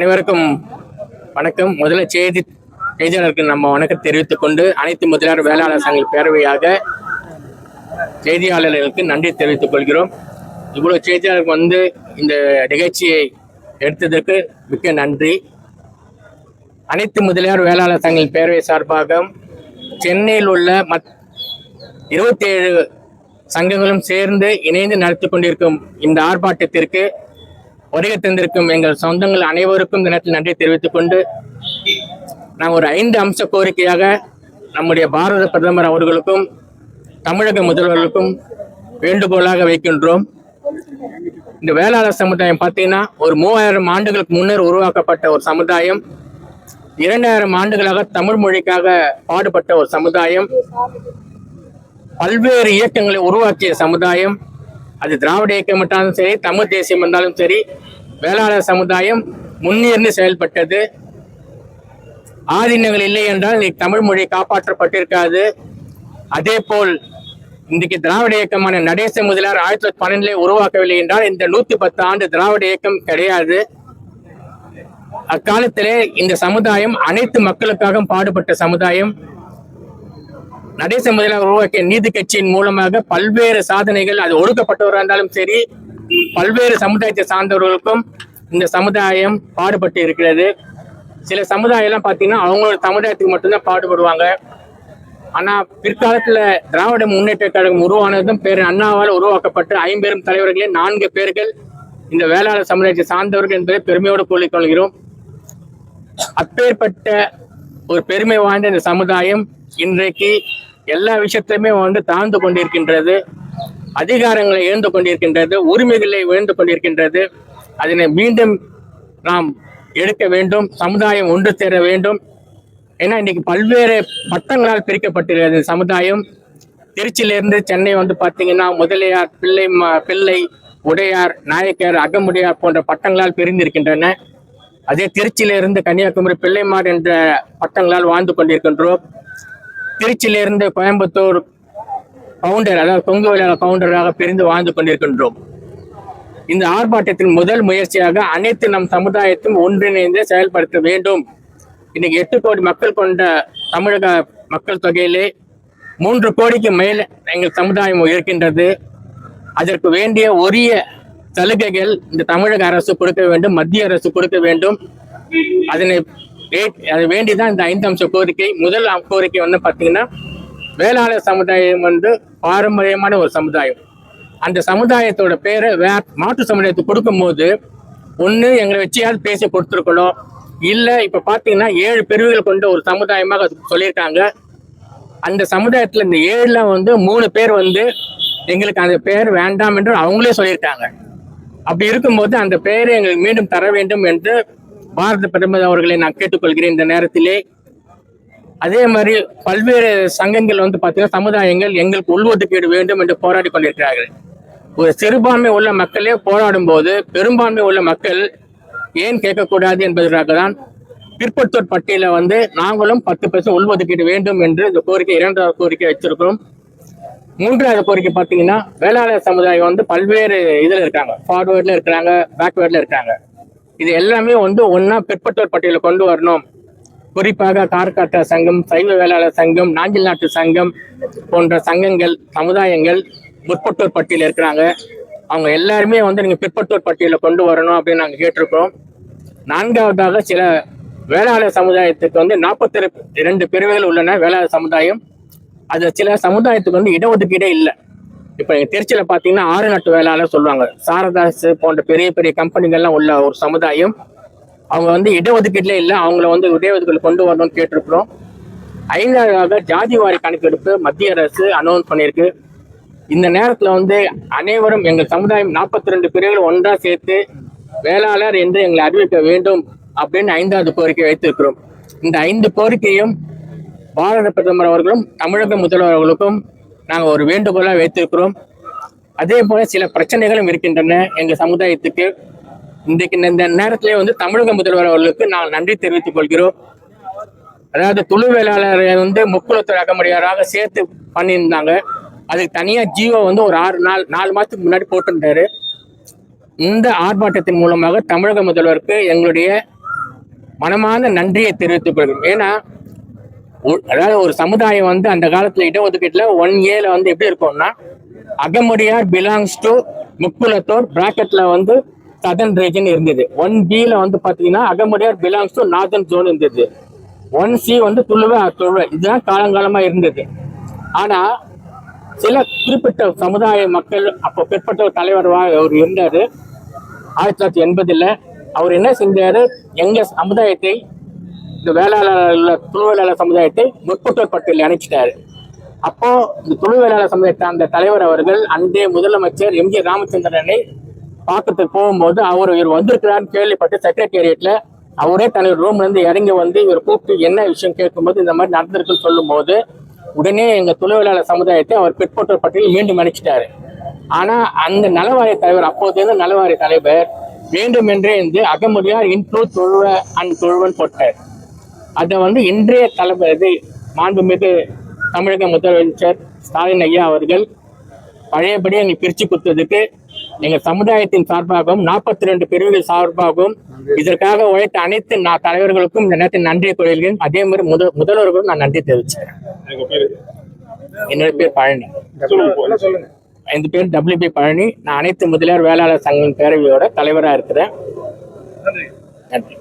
அனைவருக்கும் வணக்கம். முதல்ல செய்தி செய்தியாளருக்கு நம்ம வணக்கம் தெரிவித்துக் கொண்டு அனைத்து முதலியார் வேளாளர் சங்க பேரவையாக செய்தியாளர்களுக்கு நன்றி தெரிவித்துக் கொள்கிறோம். இவ்வளவு செய்தியாளருக்கு வந்து இந்த நிகழ்ச்சியை எடுத்ததற்கு மிக்க நன்றி. அனைத்து முதலியார் வேளாளர் சங்க பேரவை சார்பாக சென்னையில் உள்ள மத் இருபத்தி ஏழு சங்கங்களும் சேர்ந்து இணைந்து நடத்தி கொண்டிருக்கும் இந்த ஆர்ப்பாட்டத்திற்கு வருகை தந்திருக்கும் எங்கள் சொந்தங்கள் அனைவருக்கும் தினத்தில் நன்றி தெரிவித்துக் கொண்டு நாம் ஒரு ஐந்து அம்ச கோரிக்கையாக நம்முடைய பாரத பிரதமர் அவர்களுக்கும் தமிழக முதல்வர்களுக்கும் வேண்டுகோளாக வைக்கின்றோம். இந்த வேளாளர் சமுதாயம் பார்த்தீங்கன்னா ஒரு மூவாயிரம் ஆண்டுகளுக்கு முன்னர் உருவாக்கப்பட்ட ஒரு சமுதாயம். இரண்டாயிரம் ஆண்டுகளாக தமிழ் மொழிக்காக பாடுபட்ட ஒரு சமுதாயம். பல்வேறு இயக்கங்களை உருவாக்கிய சமுதாயம். அது திராவிட இயக்கம் என்றாலும் சரி தமிழ் தேசியம் என்றாலும் சரி வேளாளர் சமுதாயம் முன்னேறி செயல்பட்டது. ஆதீனங்கள் இல்லை என்றால் இன்னைக்கு தமிழ் மொழி காப்பாற்றப்பட்டிருக்காது. அதே போல் இன்றைக்கு திராவிட இயக்கமான நடேச முதலியார் ஆயிரத்தி தொள்ளாயிரத்தி பன்னெண்டுல உருவாக்கவில்லை என்றால் இந்த நூத்தி பத்து ஆண்டு திராவிட இயக்கம் கிடையாது. அக்காலத்திலே இந்த சமுதாயம் அனைத்து மக்களுக்காகவும் பாடுபட்ட சமுதாயம். நடேச முதலியார் உருவாக்கிய நீதி கட்சியின் மூலமாக பல்வேறு சாதனைகள் அது ஒடுக்கப்பட்டவராக இருந்தாலும் சரி பல்வேறு சமுதாயத்தை சார்ந்தவர்களுக்கும் இந்த சமுதாயம் பாடுபட்டு இருக்கிறது. சில சமுதாயம் எல்லாம் பார்த்தீங்கன்னா அவங்களோட சமுதாயத்துக்கு மட்டும்தான் பாடுபடுவாங்க. ஆனால் பிற்காலத்தில் திராவிட முன்னேற்ற கழகம் உருவானதும் பேர் அண்ணாவால் உருவாக்கப்பட்டு ஐம்பெரும் தலைவர்களே நான்கு பேர்கள் இந்த வேளாளர் சமுதாயத்தை சார்ந்தவர்கள் என்பதை பெருமையோடு கூறிக்கொள்கிறோம் அப்பேற்பட்ட ஒரு பெருமை வாய்ந்த இந்த சமுதாயம் இன்றைக்கு எல்லா விஷயத்திலுமே வந்து தாழ்ந்து கொண்டிருக்கின்றது அதிகாரங்களை இழந்து கொண்டிருக்கின்றது உரிமைகளை இழந்து கொண்டிருக்கின்றது. அதனை மீண்டும் நாம் எடுக்க வேண்டும் சமுதாயம் ஒன்று சேர வேண்டும். ஏன்னா இன்னைக்கு பல்வேறு பட்டங்களால் பிரிக்கப்பட்டிருக்கிறது சமுதாயம். திருச்சியிலிருந்து சென்னை வந்து பார்த்தீங்கன்னா முதலியார் பிள்ளை பிள்ளை உடையார் நாயக்கர் அகமுடையார் போன்ற பட்டங்களால் பிரிந்திருக்கின்றன. அதே திருச்சியிலிருந்து கன்னியாகுமரி பிள்ளைமார் என்ற பட்டங்களால் வாழ்ந்து கொண்டிருக்கின்றோம். திருச்சியிலிருந்து கோயம்புத்தூர் கவுண்டர் அதாவது தொங்கு விழா கவுண்டராக பிரிந்து வாழ்ந்து கொண்டிருக்கின்றோம். இந்த ஆர்ப்பாட்டத்தின் முதல் முயற்சியாக அனைத்து நம் சமுதாயத்தையும் ஒன்றிணைந்து செயல்படுத்த வேண்டும். இன்னைக்கு எட்டு கோடி மக்கள் கொண்ட தமிழக மக்கள் தொகையிலே மூன்று கோடிக்கு மேல் எங்கள் சமுதாயம் இருக்கின்றது. அதற்கு வேண்டிய உரிய சலுகைகள் இந்த தமிழக அரசு கொடுக்க வேண்டும் மத்திய அரசு கொடுக்க வேண்டும். அதனை வே- அது வேண்டிதான் இந்த ஐந்து அம்ச கோரிக்கை. முதல் கோரிக்கை வந்து பார்த்தீங்கன்னா வேளாளர் சமுதாயம் வந்து பாரம்பரியமான ஒரு சமுதாயம். அந்த சமுதாயத்தோட பேரை வே மாற்று சமுதாயத்துக்கு கொடுக்கும்போது ஒன்று எங்களை வச்சியாவது பேசி கொடுத்துருக்கணும். இல்லை இப்போ பார்த்தீங்கன்னா ஏழு பிரிவுகள் கொண்ட ஒரு சமுதாயமாக அது சொல்லியிருக்காங்க. அந்த சமுதாயத்தில் இந்த ஏழில் வந்து மூணு பேர் வந்து எங்களுக்கு அந்த பேர் வேண்டாம் என்று அவங்களே சொல்லியிருக்காங்க. அப்படி இருக்கும்போது அந்த பெயரை எங்களுக்கு மீண்டும் தர வேண்டும் என்று பாரத பிரதமர் அவர்களை நான் கேட்டுக்கொள்கிறேன் இந்த நேரத்திலே. அதே மாதிரி பல்வேறு சங்கங்கள் வந்து பார்த்தீங்கன்னா சமுதாயங்கள் எங்களுக்கு உள்ஒதுக்கீடு வேண்டும் என்று போராடி கொண்டிருக்கிறார்கள். ஒரு சிறுபான்மை உள்ள மக்களே போராடும் போது பெரும்பான்மை உள்ள மக்கள் ஏன் கேட்கக்கூடாது என்பதற்காக தான் பிற்படுத்தோர் பட்டியல வந்து நாங்களும் பத்து பர்சன்ட் உள்ஒதுக்கீடு வேண்டும் என்று இந்த கோரிக்கை இரண்டாவது கோரிக்கை வச்சிருக்கிறோம். மூன்றாவது கோரிக்கை பார்த்தீங்கன்னா வேளாளர் சமுதாயம் வந்து பல்வேறு இதில் இருக்காங்க. ஃபார்வேர்டில் இருக்கிறாங்க பேக்வேர்டில் இருக்காங்க. இது எல்லாமே வந்து ஒன்றா பிற்பட்டோர் பட்டியலில் கொண்டு வரணும். குறிப்பாக கார்காட்ட சங்கம் சைவ வேளாளர் சங்கம் நாஞ்சில் நாட்டு சங்கம் போன்ற சங்கங்கள் சமுதாயங்கள் முற்பட்டோர் பட்டியலில் இருக்கிறாங்க. அவங்க எல்லாருமே வந்து நீங்கள் பிற்பட்டோர் பட்டியலில் கொண்டு வரணும் அப்படின்னு நாங்கள் கேட்டிருக்கோம். நான்காவதாக சில வேளாளர் சமுதாயத்துக்கு வந்து நாற்பத்தி இரண்டு பிரிவுகள் உள்ளன வேளாளர் சமுதாயம். அது சில சமுதாயத்துக்கு வந்து இடஒதுக்கீடே இல்லை. இப்போ எங்கள் திருச்சியில் பார்த்தீங்கன்னா ஆறு நாட்டு வேளாளர் சொல்லுவாங்க. சாரதாஸ் போன்ற பெரிய பெரிய கம்பெனிகள்லாம் உள்ள ஒரு சமுதாயம். அவங்க வந்து இடஒதுக்கீட்டிலே இல்லை அவங்கள வந்து இடஒதுக்கீடு கொண்டு வரணும்னு கேட்டிருக்கிறோம். ஐந்தாவதாக ஜாதி வாரி கணக்கெடுப்பு மத்திய அரசு அனௌன்ஸ் பண்ணியிருக்கு. இந்த நேரத்தில் வந்து அனைவரும் எங்கள் சமுதாயம் நாற்பத்தி ரெண்டு பிரிவுகள் ஒன்றா சேர்த்து வேளாளர் என்று எங்களை அறிவிக்க வேண்டும் அப்படின்னு ஐந்தாவது கோரிக்கை வைத்திருக்கிறோம். இந்த ஐந்து கோரிக்கையும் பாரத பிரதமர் அவர்களும் தமிழக முதல்வர் அவர்களுக்கும் நாங்கள் ஒரு வேண்டுகோளாக வைத்திருக்கிறோம். அதே போல சில பிரச்சனைகளும் இருக்கின்றன எங்கள் சமுதாயத்துக்கு. இன்றைக்கு இந்த நேரத்திலே வந்து தமிழக முதல்வர் அவர்களுக்கு நான் நன்றி தெரிவித்துக் கொள்கிறோம். அதாவது துளு வேளாளரை வந்து முக்குளத்தூர் அகமுடையாராக சேர்த்து பண்ணியிருந்தாங்க. அதுக்கு தனியாக ஜீவோ வந்து ஒரு ஆறு நாள் நாலு மாதத்துக்கு முன்னாடி போட்டிருந்தாரு. இந்த ஆர்ப்பாட்டத்தின் மூலமாக தமிழக முதல்வருக்கு எங்களுடைய மனமான நன்றியை தெரிவித்துக் கொள்கிறோம். ஏன்னா அதாவது ஒரு சமுதாயம் வந்து அந்த காலத்துல இடஒதுக்கீட்டுல ஒன் ஏல வந்து எப்படி இருக்கும்னா அகமுடியார் பிலாங்ஸ் டு முக்குலத்தோர் பிராக்கெட்ல வந்து சதன் ரீஜன் இருந்தது. ஒன் பில வந்து பாத்தீங்கன்னா Agamudayar belongs to northern zone இருந்தது. ஒன் சி வந்து துளுவ துளுவ. இதுதான் காலங்காலமா இருந்தது. ஆனா சில குறிப்பிட்ட சமுதாய மக்கள் அப்போ பிற்பட்ட ஒரு தலைவராக அவர் இருந்தாரு. ஆயிரத்தி தொள்ளாயிரத்தி எண்பதுல அவர் என்ன செஞ்சாரு? எங்க சமுதாயத்தை இந்த வேளாளர் துணை வேளாளர் சமுதாயத்தை முற்பட்டோர் பட்டியலில் அணைச்சிட்டாரு அப்போ இந்த துணை வேளாளர் சமுதாயத்தை அந்த தலைவர் அவர்கள் அன்றைய முதலமைச்சர் எம் ஜி ராமச்சந்திரனை பார்க்கறதுக்கு போகும்போது அவர் இவர் வந்திருக்கிறான்னு கேள்விப்பட்டு செக்ரட்டேரியட்ல அவரே தனது ரூம்ல இருந்து இறங்கி வந்து இவர் கூப்பிட்டு என்ன விஷயம் கேட்கும்போது இந்த மாதிரி நடந்திருக்குன்னு சொல்லும்போது உடனே எங்க தொழிலாளர் சமுதாயத்தை அவர் பிற்பட்டோர் பட்டியலில் மீண்டும் அணைச்சிட்டாரு ஆனா அந்த நலவாரிய தலைவர் அப்போது இருந்த நலவாரிய தலைவர் வேண்டுமென்றே இருந்து அகமுடியார் இன்க்ளூ தொழுவ அண்ட் தொழுவன் போட்டார். அதை வந்து இன்றைய தளபதி மாண்புமிகு தமிழக முதலமைச்சர் ஸ்டாலின் ஐயா அவர்கள் பழையபடி எங்களை பிரிச்சு கொடுத்ததுக்கு எங்க சமுதாயத்தின் சார்பாகவும் நாற்பத்தி ரெண்டு பிரிவுகள் சார்பாகவும் இதற்காக உழைத்த அனைத்து நான் தலைவர்களுக்கும் இந்த நேரத்தில் நன்றியை கொள்கிறேன் அதே மாதிரி முத முதல்வர்களுக்கும் நான் நன்றி தெரிவிச்சேன் என்னோட பேர் பழனி. சொல்லுங்க சொல்லுங்க. என் பேர் டபிள்யூபி பழனி. நான் அனைத்து முதலியார் வேளாளர் சங்கம் பேரவையோட தலைவராக இருக்கிறேன். நன்றி. நன்றி.